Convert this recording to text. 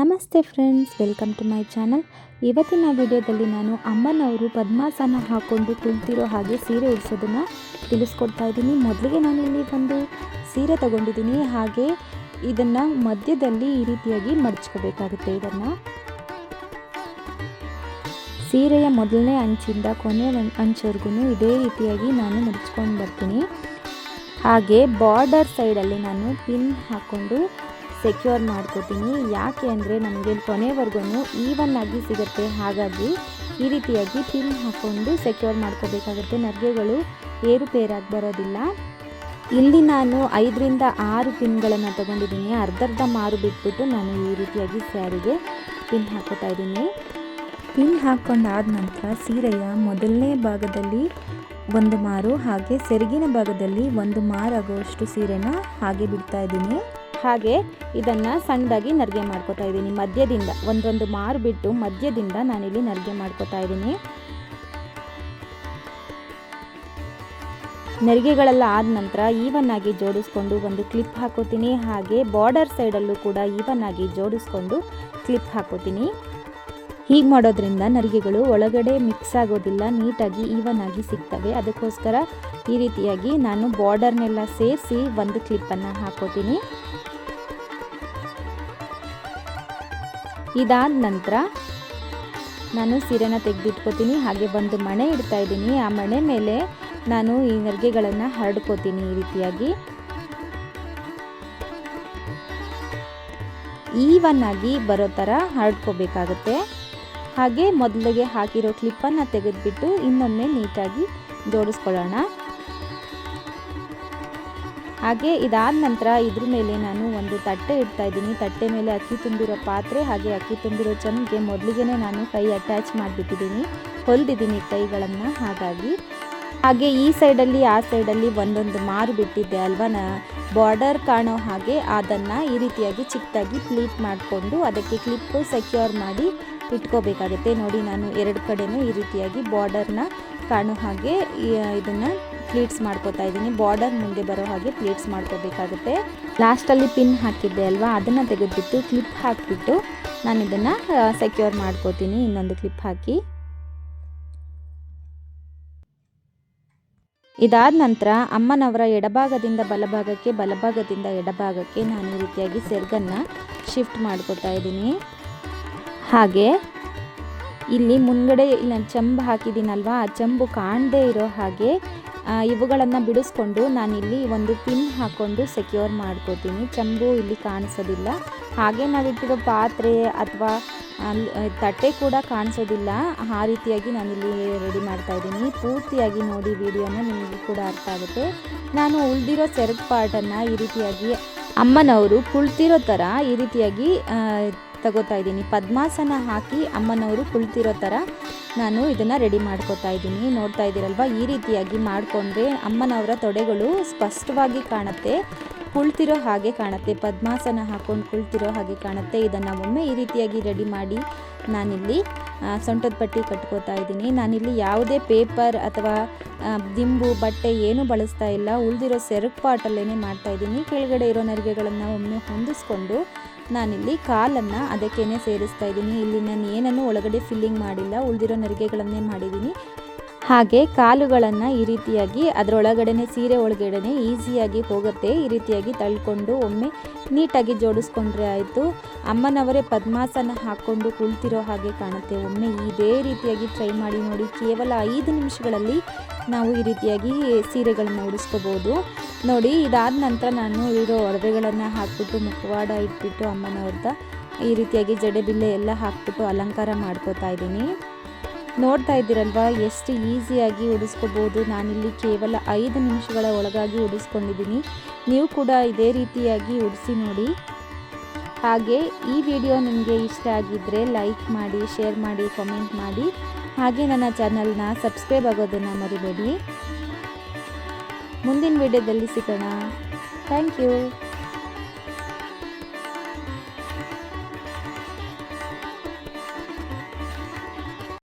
ನಮಸ್ತೆ friends, welcome to my channel. ಇವತ್ತಿನ ವಿಡಿಯೋದಲ್ಲಿ ನಾನು ಅಮ್ಮನವರು ಪದ್ಮಾಸನ ಹಾಕ್ಕೊಂಡು ಕುಳಿತಿರೋ ಹಾಗೆ ಸೀರೆ ಉಡಿಸೋದನ್ನು ತಿಳಿಸ್ಕೊಡ್ತಾ ಇದ್ದೀನಿ. ಮೊದಲಿಗೆ ನಾನು ಇಲ್ಲಿ ಒಂದು ಸೀರೆ ತಗೊಂಡಿದ್ದೀನಿ. ಹಾಗೆ ಇದನ್ನು ಮಧ್ಯದಲ್ಲಿ ಈ ರೀತಿಯಾಗಿ ಮಡಚ್ಕೋಬೇಕಾಗುತ್ತೆ ಇದನ್ನು. ಸೀರೆಯ ಮೊದಲನೇ ಅಂಚಿಂದ ಕೊನೆ ಅಂಚವರೆಗೂ ಇದೇ ರೀತಿಯಾಗಿ ನಾನು ಮಡಚ್ಕೊಂಡು ಬರ್ತೀನಿ. ಹಾಗೆ ಬಾರ್ಡರ್ ಸೈಡಲ್ಲಿ ನಾನು ಪಿನ್ ಹಾಕ್ಕೊಂಡು ಸೆಕ್ಯೂರ್ ಮಾಡ್ಕೋತೀನಿ. ಯಾಕೆ ಅಂದರೆ ನಮಗೆ ಕೊನೆವರೆಗೂ ಈವನ್ ಆಗಿ ಸಿಗುತ್ತೆ. ಹಾಗಾಗಿ ಈ ರೀತಿಯಾಗಿ ಪಿನ್ ಹಾಕ್ಕೊಂಡು ಸೆಕ್ಯೂರ್ ಮಾಡ್ಕೋಬೇಕಾಗುತ್ತೆ. ನರಿಗೆಗಳು ಏರುಪೇರಾಗಿ ಬರೋದಿಲ್ಲ. ಇಲ್ಲಿ ನಾನು ಐದರಿಂದ ಆರು ಪಿನ್ಗಳನ್ನು ತಗೊಂಡಿದ್ದೀನಿ. ಅರ್ಧರ್ಧ ಮಾರು ಬಿಟ್ಬಿಟ್ಟು ನಾನು ಈ ರೀತಿಯಾಗಿ ಸ್ಯಾರಿಗೆ ಪಿನ್ ಹಾಕೋತಾ ಇದ್ದೀನಿ. ಪಿನ್ ಹಾಕ್ಕೊಂಡಾದ ನಂತರ ಸೀರೆಯ ಮೊದಲನೇ ಭಾಗದಲ್ಲಿ ಒಂದು ಮಾರು, ಹಾಗೆ ಸೆರಗಿನ ಭಾಗದಲ್ಲಿ ಒಂದು ಮಾರಾಗುವಷ್ಟು ಸೀರೆನ ಹಾಗೆ ಬಿಡ್ತಾ ಇದ್ದೀನಿ. ಹಾಗೆ ಇದನ್ನು ಸಣ್ಣದಾಗಿ ನರಿಗೆ ಮಾಡ್ಕೋತಾ ಇದ್ದೀನಿ. ಮಧ್ಯದಿಂದ ಒಂದೊಂದು ಮಾರು ಬಿಟ್ಟು ಮಧ್ಯದಿಂದ ನಾನಿಲ್ಲಿ ನರಿಗೆ ಮಾಡ್ಕೋತಾ ಇದ್ದೀನಿ. ನೆರಿಗೆಗಳೆಲ್ಲ ಆದ ನಂತರ ಈವನ್ ಆಗಿ ಜೋಡಿಸ್ಕೊಂಡು ಒಂದು ಕ್ಲಿಪ್ ಹಾಕೋತೀನಿ. ಹಾಗೆ ಬಾರ್ಡರ್ ಸೈಡಲ್ಲೂ ಕೂಡ ಈವನ್ ಆಗಿ ಜೋಡಿಸ್ಕೊಂಡು ಕ್ಲಿಪ್ ಹಾಕೋತೀನಿ. ಹೀಗೆ ಮಾಡೋದ್ರಿಂದ ನರಿಗೆಗಳು ಒಳಗಡೆ ಮಿಕ್ಸ್ ಆಗೋದಿಲ್ಲ, ನೀಟಾಗಿ ಈವನ್ ಆಗಿ ಸಿಗ್ತವೆ. ಅದಕ್ಕೋಸ್ಕರ ಈ ರೀತಿಯಾಗಿ ನಾನು ಬಾರ್ಡರ್ನೆಲ್ಲ ಸೇರಿಸಿ ಒಂದು ಕ್ಲಿಪ್ಪನ್ನು ಹಾಕೋತೀನಿ. ಇದಾದ ನಂತರ ನಾನು ಸೀರೆನ ತೆಗೆದಿಟ್ಕೋತೀನಿ, ಹಾಗೆ ಒಂದು ಮಣೆ ಇಡ್ತಾ ಇದ್ದೀನಿ. ಆ ಮಣೆ ಮೇಲೆ ನಾನು ಈ ನರಿಗೆಗಳನ್ನು ಹರಡ್ಕೋತೀನಿ ಈ ರೀತಿಯಾಗಿ. ಈವನ್ ಆಗಿ ಬರೋ ಥರ ಹರಡ್ಕೋಬೇಕಾಗುತ್ತೆ. ಹಾಗೆ ಮೊದಲಿಗೆ ಹಾಕಿರೋ ಕ್ಲಿಪ್ಪನ್ನು ತೆಗೆದುಬಿಟ್ಟು ಇನ್ನೊಮ್ಮೆ ನೀಟಾಗಿ ಜೋಡಿಸ್ಕೊಳ್ಳೋಣ. ಹಾಗೆ ಇದಾದ ನಂತರ ಇದ್ರ ಮೇಲೆ ನಾನು ಒಂದು ತಟ್ಟೆ ಇಡ್ತಾ ಇದ್ದೀನಿ. ತಟ್ಟೆ ಮೇಲೆ ಅಕ್ಕಿ ತುಂಬಿರೋ ಪಾತ್ರೆ ಹಾಗೆ ಅಕ್ಕಿ ತುಂಬಿರೋ ಚಮ್ಗೆ ಮೊದಲಿಗೆ ನಾನು ಕೈ ಅಟ್ಯಾಚ್ ಮಾಡಿಬಿಟ್ಟಿದ್ದೀನಿ. ಹೊಲಿದಿದ್ದೀನಿ ಕೈಗಳನ್ನು, ಹಾಗಾಗಿ. ಹಾಗೆ ಈ ಸೈಡಲ್ಲಿ, ಆ ಸೈಡಲ್ಲಿ ಒಂದೊಂದು ಮಾರು ಬಿಟ್ಟಿದ್ದೆ ಅಲ್ವಾ? ಬಾರ್ಡರ್ ಕಾಣೋ ಹಾಗೆ ಅದನ್ನು ಈ ರೀತಿಯಾಗಿ ಚಿಕ್ಕದಾಗಿ ಪ್ಲೀಟ್ ಮಾಡಿಕೊಂಡು ಅದಕ್ಕೆ ಕ್ಲಿಪ್ಪು ಸೆಕ್ಯೂರ್ ಮಾಡಿ ಇಟ್ಕೋಬೇಕಾಗುತ್ತೆ. ನೋಡಿ, ನಾನು ಎರಡು ಕಡೆನೂ ಈ ರೀತಿಯಾಗಿ ಬಾರ್ಡರ್ನ ಕಾಣೋ ಹಾಗೆ ಇದನ್ನು ಪ್ಲೀಟ್ಸ್ ಮಾಡ್ಕೋತಾ ಇದ್ದೀನಿ. ಬಾರ್ಡರ್ ಮುಂದೆ ಬರೋ ಹಾಗೆ ಪ್ಲೀಟ್ಸ್ ಮಾಡ್ಕೋಬೇಕಾಗುತ್ತೆ. ಲಾಸ್ಟಲ್ಲಿ ಪಿನ್ ಹಾಕಿದ್ದೆ ಅಲ್ವಾ? ಅದನ್ನು ತೆಗೆದುಬಿಟ್ಟು ಕ್ಲಿಪ್ ಹಾಕಿಬಿಟ್ಟು ನಾನು ಇದನ್ನು ಸೆಕ್ಯೂರ್ ಮಾಡ್ಕೋತೀನಿ. ಇನ್ನೊಂದು ಕ್ಲಿಪ್ ಹಾಕಿ. ಇದಾದ ನಂತರ ಅಮ್ಮನವರ ಎಡಭಾಗದಿಂದ ಬಲಭಾಗಕ್ಕೆ, ಬಲಭಾಗದಿಂದ ಎಡಭಾಗಕ್ಕೆ ನಾನು ಈ ರೀತಿಯಾಗಿ ಸೆರ್ಗನ್ನು ಶಿಫ್ಟ್ ಮಾಡ್ಕೋತಾ ಇದ್ದೀನಿ. ಹಾಗೆ ಇಲ್ಲಿ ಮುಂದ್ಗಡೆ, ಇಲ್ಲಿ, ಚಂಬು ಹಾಕಿದ್ದೀನಲ್ವಾ? ಆ ಚಂಬು ಕಾಣದೇ ಇರೋ ಹಾಗೆ ಇವುಗಳನ್ನು ಬಿಡಿಸ್ಕೊಂಡು ನಾನಿಲ್ಲಿ ಒಂದು ಪಿನ್ ಹಾಕ್ಕೊಂಡು ಸೆಕ್ಯೂರ್ ಮಾಡ್ಕೋತೀನಿ. ಚಂಬು ಇಲ್ಲಿ ಕಾಣಿಸೋದಿಲ್ಲ. ಹಾಗೆ ನಾವಿಟ್ಟಿರೋ ಪಾತ್ರೆ ಅಥವಾ ತಟ್ಟೆ ಕೂಡ ಕಾಣಿಸೋದಿಲ್ಲ. ಆ ರೀತಿಯಾಗಿ ನಾನಿಲ್ಲಿ ರೆಡಿ ಮಾಡ್ತಾ ಇದ್ದೀನಿ. ಪೂರ್ತಿಯಾಗಿ ನೋಡಿ ವಿಡಿಯೋನ ನಿಮಗೆ ಕೂಡ ಅರ್ಥ ಆಗುತ್ತೆ. ನಾನು ಉಳಿದಿರೋ ಸೆರಗ್ ಪಾರ್ಟನ್ನು ಈ ರೀತಿಯಾಗಿ ಅಮ್ಮನವರು ಕುಳ್ತಿರೋ ಥರ ಈ ರೀತಿಯಾಗಿ ತಗೋತಾ ಇದ್ದೀನಿ. ಪದ್ಮಾಸನ ಹಾಕಿ ಅಮ್ಮನವರು ಕುಳಿತಿರೋ ಥರ ನಾನು ಇದನ್ನು ರೆಡಿ ಮಾಡ್ಕೋತಾ ಇದ್ದೀನಿ. ನೋಡ್ತಾ ಇದ್ದೀರಲ್ವ? ಈ ರೀತಿಯಾಗಿ ಮಾಡಿಕೊಂಡ್ರೆ ಅಮ್ಮನವರ ತೊಡೆಗಳು ಸ್ಪಷ್ಟವಾಗಿ ಕಾಣುತ್ತೆ. ಕುಳ್ತಿರೋ ಹಾಗೆ ಕಾಣುತ್ತೆ. ಪದ್ಮಾಸನ ಹಾಕ್ಕೊಂಡು ಕುಳ್ತಿರೋ ಹಾಗೆ ಕಾಣುತ್ತೆ. ಇದನ್ನು ಒಮ್ಮೆ ಈ ರೀತಿಯಾಗಿ ರೆಡಿ ಮಾಡಿ ನಾನಿಲ್ಲಿ ಸೊಂಟದ ಪಟ್ಟಿ ಕಟ್ಕೋತಾ ಇದ್ದೀನಿ. ನಾನಿಲ್ಲಿ ಯಾವುದೇ ಪೇಪರ್ ಅಥವಾ ದಿಂಬು, ಬಟ್ಟೆ ಏನೂ ಬಳಸ್ತಾ ಇಲ್ಲ. ಉಳಿದಿರೋ ಸೆರಕು ಪಾಟಲ್ಲೇ ಮಾಡ್ತಾ ಇದ್ದೀನಿ. ಕೆಳಗಡೆ ಇರೋ ನರಿಗೆಗಳನ್ನು ಒಮ್ಮೆ ಹೊಂದಿಸ್ಕೊಂಡು ನಾನಿಲ್ಲಿ ಕಾಲನ್ನು ಅದಕ್ಕೇನೆ ಸೇರಿಸ್ತಾ ಇದ್ದೀನಿ. ಇಲ್ಲಿ ನಾನು ಏನನ್ನು ಒಳಗಡೆ ಫಿಲ್ಲಿಂಗ್ ಮಾಡಿಲ್ಲ. ಉಳಿದಿರೋ ನರಿಗೆಗಳನ್ನೇ ಮಾಡಿದ್ದೀನಿ. ಹಾಗೆ ಕಾಲುಗಳನ್ನು ಈ ರೀತಿಯಾಗಿ ಅದರೊಳಗಡೆ ಸೀರೆ ಒಳಗಡೆ ಈಸಿಯಾಗಿ ಹೋಗುತ್ತೆ. ಈ ರೀತಿಯಾಗಿ ತಳ್ಕೊಂಡು ಒಮ್ಮೆ ನೀಟಾಗಿ ಜೋಡಿಸ್ಕೊಂಡ್ರೆ ಆಯಿತು. ಅಮ್ಮನವರೇ ಪದ್ಮಾಸನ ಹಾಕ್ಕೊಂಡು ಕುಳಿತಿರೋ ಹಾಗೆ ಕಾಣುತ್ತೆ. ಒಮ್ಮೆ ಇದೇ ರೀತಿಯಾಗಿ ಟ್ರೈ ಮಾಡಿ ನೋಡಿ. ಕೇವಲ ಐದು ನಿಮಿಷಗಳಲ್ಲಿ ನಾವು ಈ ರೀತಿಯಾಗಿ ಸೀರೆಗಳನ್ನ ಉಡಿಸ್ಕೋಬೋದು. ನೋಡಿ, ಇದಾದ ನಂತರ ನಾನು ಇರೋ ಒಡವೆಗಳನ್ನು ಹಾಕ್ಬಿಟ್ಟು, ಮುಖವಾಡ ಇಟ್ಬಿಟ್ಟು, ಅಮ್ಮನವ್ರದ ಈ ರೀತಿಯಾಗಿ ಜಡೆಬಿಲ್ಲೆ ಎಲ್ಲ ಹಾಕ್ಬಿಟ್ಟು ಅಲಂಕಾರ ಮಾಡ್ಕೋತಾ ಇದ್ದೀನಿ. ನೋಡ್ತಾ ಇದ್ದೀರಲ್ವ, ಎಷ್ಟು ಈಸಿಯಾಗಿ ಉಡಿಸ್ಕೋಬೋದು. ನಾನಿಲ್ಲಿ ಕೇವಲ ಐದು ನಿಮಿಷಗಳ ಒಳಗಾಗಿ ಉಡಿಸ್ಕೊಂಡಿದ್ದೀನಿ. ನೀವು ಕೂಡ ಇದೇ ರೀತಿಯಾಗಿ ಉಡಿಸಿ ನೋಡಿ. ಹಾಗೆ ಈ ವಿಡಿಯೋ ನಿಮಗೆ ಇಷ್ಟ ಆಗಿದ್ದರೆ ಲೈಕ್ ಮಾಡಿ, ಶೇರ್ ಮಾಡಿ ಕಮೆಂಟ್ ಮಾಡಿ. ಹಾಗೆ ನನ್ನ ಚಾನಲ್ನ ಸಬ್ಸ್ಕ್ರೈಬ್ ಆಗೋದನ್ನು ಮರಿಬೇಡಿ. ಮುಂದಿನ ವಿಡಿಯೋದಲ್ಲಿ ಸಿಗೋಣ. Thank you.